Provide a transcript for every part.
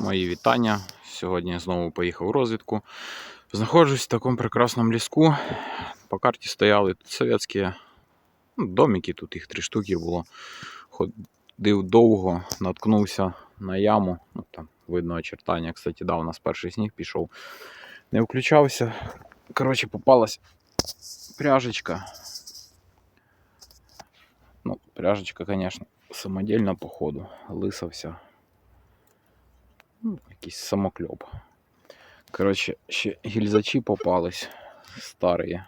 Мої вітання. Сьогодні знову поїхав у розвідку. Знаходжусь в такому прекрасному ліску. По карті стояли тут совєтські ну, домики, тут їх три штуки було. Ходив довго, наткнувся на яму. Ну, там видно очертання. Кстати, да, у нас перший сніг пішов. Не включався. Коротше, попалась пряжечка. Ну, пряжечка, звісно, самодільна, походу. Лиса вся. Ну, якийсь самокльоп. Коротше, ще гільзачі попались старі.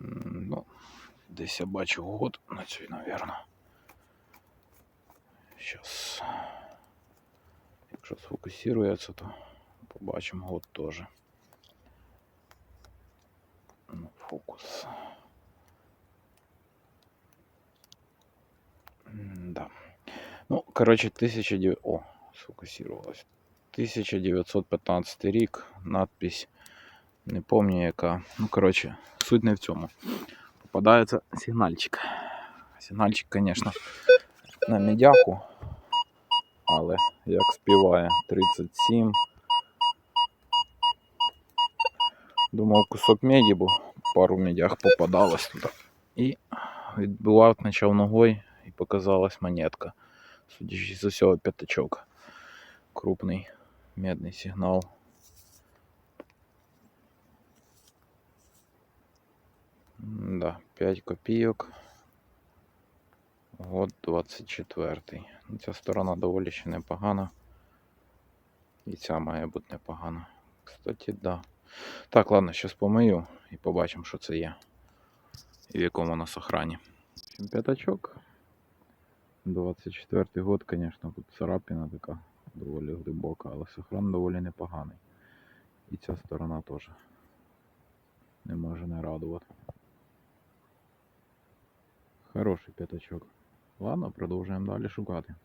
Ну, десь я бачу год на цю, напевно. Щас. Якщо сфокусується, то побачимо год теж. Ну, фокус. Да. Коротше, 1900... О, сфокусувалось. 1915 рік, надпись, не пам'ятаю яка. Ну, коротше, суть не в цьому. Попадається сигнальчик. Сигнальчик, звісно, на медяху, але як співає 37. Думав, кусок меді, бо пару медях попадалось туди. І відбивав почав ногою і показалась монетка. Судячи з усього п'ятачок. Крупний медний сигнал. Да, 5 копійок. Год 24. Ну, Ця сторона доволі ще непогана. І ця має бути непогана. Кстати, да. Так, ладно, зараз помию і побачимо, що це є. І в якому у нас охрані. П'ятачок. 24 год, конечно, тут царапина така доволі глибока, але сохран доволі непоганий. І ця сторона теж не може не радувати. Хороший п'ятачок. Ладно, продовжуємо далі шукати.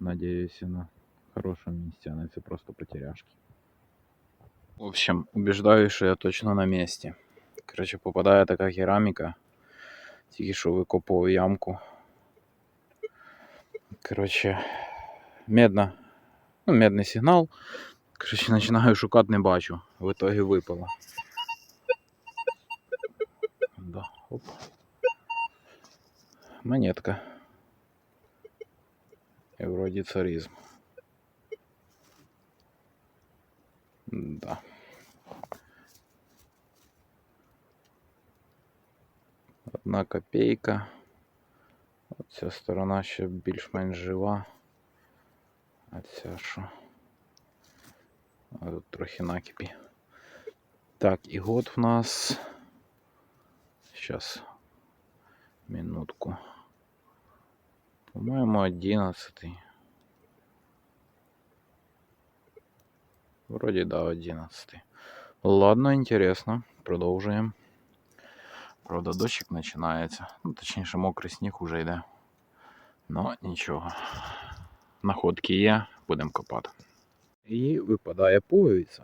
Надіюся на хорошому місці, а не це просто потеряшки. В общем, убеждаю, що я точно на місці. Короче, попадає така кераміка. Тільки що викопував ямку. Коротше, медна. Ну, медний сигнал. Коротше, починаю шукати, не бачу. В итоге випало. Да, оп. Монетка. І вроді царизм. Да. Одна копійка. Ця сторона ще більш-менш жива. А ця що? А тут трохи накипі. Так, і год в нас. Сейчас. Минутку. По-моєму, 11. Вроде да, 11. Ладно, интересно. Продовжуємо. Правда, дощик починається. Ну, точніше, мокрий сніг уже йде. Ну, нічого. Находки є, будемо копати. І випадає пуговиця.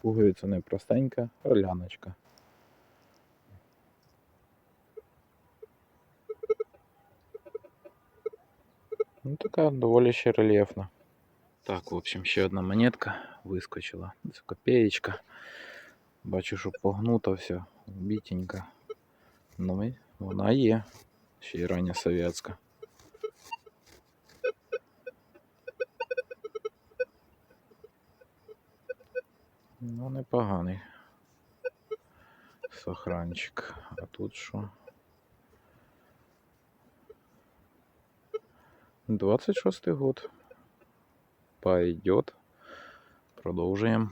Пуговиця не простенька, орляночка. Ну, така доволі ще рельєфна. Так, в общем, ще одна монетка вискочила. Це копеєчка. Бачу, що погнута вся, бітенька. Ну, вона є. Ще й рання совєтська. Ну, непоганий. Сохранчик. А тут що? 26 год. Пойдет. Продовжуємо.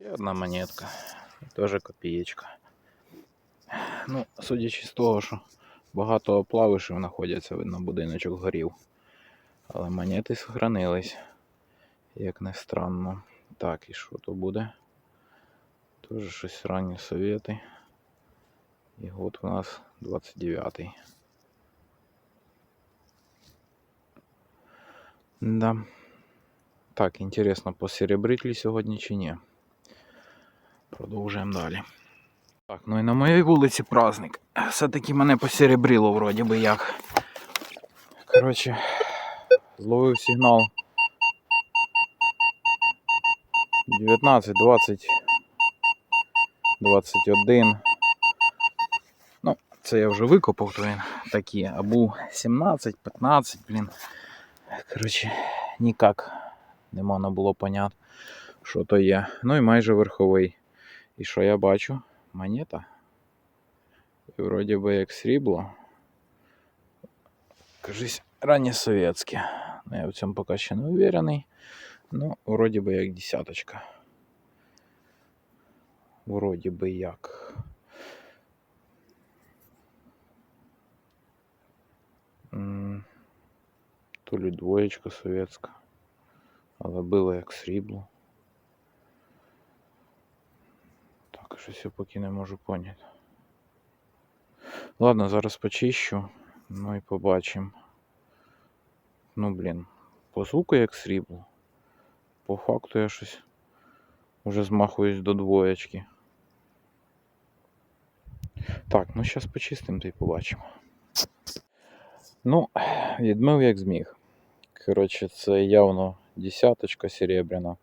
Ще одна монетка. Теж копієчка. Ну, судячи з того, що багато плавишів знаходяться, видно, будиночок горів. Але монети сохранились. Як не странно. Так, і що то буде? Тоже щось ранні совєти. І год у нас 29-й. Да. Так, інтересно, посеребрить ли сьогодні чи ні. Продовжуємо далі. Так, ну і на моїй вулиці праздник. Все-таки мене посеребрило вроді би як. Коротше, Зловив сигнал 19, 20, 21. Ну, це я вже викопав, то він такі. А був 17, 15, блін. Коротше, ніяк не можна було поняти, що то є. Ну і майже верховий. І що я бачу? Монета. І вроді би як срібло. Кажись, ранньосовєтське. Ну, я в цьому поки ще не уверений. Ну, вроді би як десяточка. Вроді би як. То ли двоєчка совєтська. Але було як срібло. Так, щось я поки не можу поняти. Ладно, зараз почищу. Ну і побачимо. Ну, блін, по звуку як срібло. По факту я щось уже змахуюсь до двоєчки. Так, ну зараз почистимо та й побачимо. Ну, відмив як зміг. Коротше, це явно десяточка серебряна,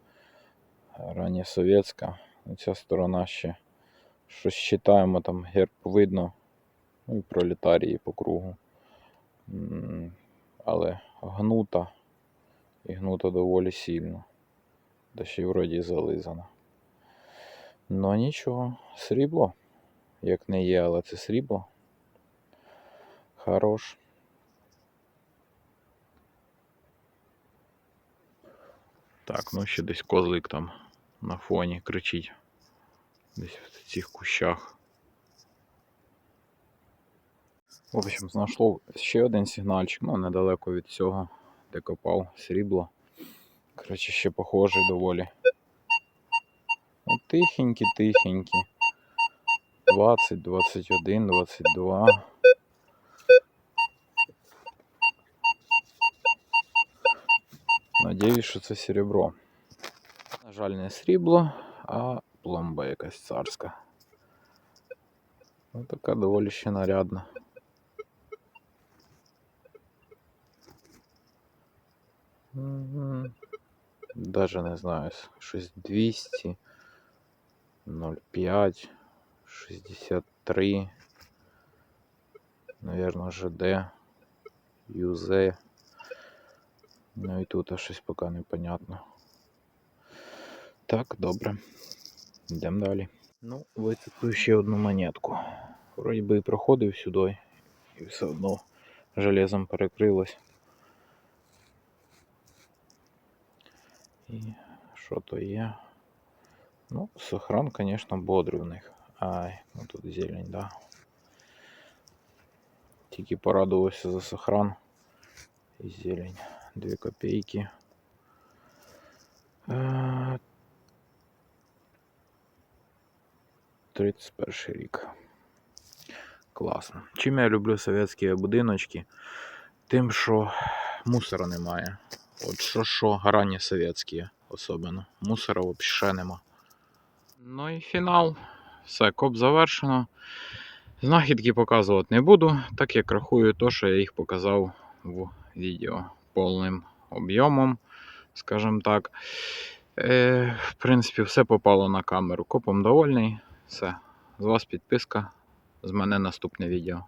рання совєтська. Ця сторона ще щось читаємо, там герб видно. Ну і пролетарії по кругу. Але гнута і гнута доволі сильно. Да ще й вроді зализана. Ну нічого, срібло. Як не є, але це срібло. Хорош. Так, ну ще десь козлик там на фоні кричить. Десь в цих кущах. В общем, знайшло ще один сигнальчик, ну недалеко від цього, де копав срібло. Коротше, ще похожий доволі. Ну, тихенькі, тихенькі. 20, 21, 22. Надіюсь, що це серебро. На жаль, не срібло, а пломба якась царська. Ну, така доволі ще нарядна. Мгм. Даже не знаю, щось 200, 0,5, 63, наверное, ЖД, ЮЗ. Ну і тут щось поки непонятно. Так, добре. Йдемо далі. Ну, вицеплю ще одну монетку. Вроді би і проходив сюди, і все одно железом перекрилось. І що то є? Ну, сохран, конечно, бодрий в них. Ай, ну тут зелень, да. Тільки порадувався за сохран. І зелень. Дві копійки. Е, 31 рік. Класно. Чим я люблю совєтські будиночки? Тим, що мусора немає. От що що, ранні совєтські особливо. Мусора взагалі нема. Ну і фінал. Все, коп завершено. Знахідки показувати не буду, так як рахую то, що я їх показав в відео повним об'ємом, скажімо так. Е, в принципі, все попало на камеру. Копом довольний. Все. З вас підписка. З мене наступне відео.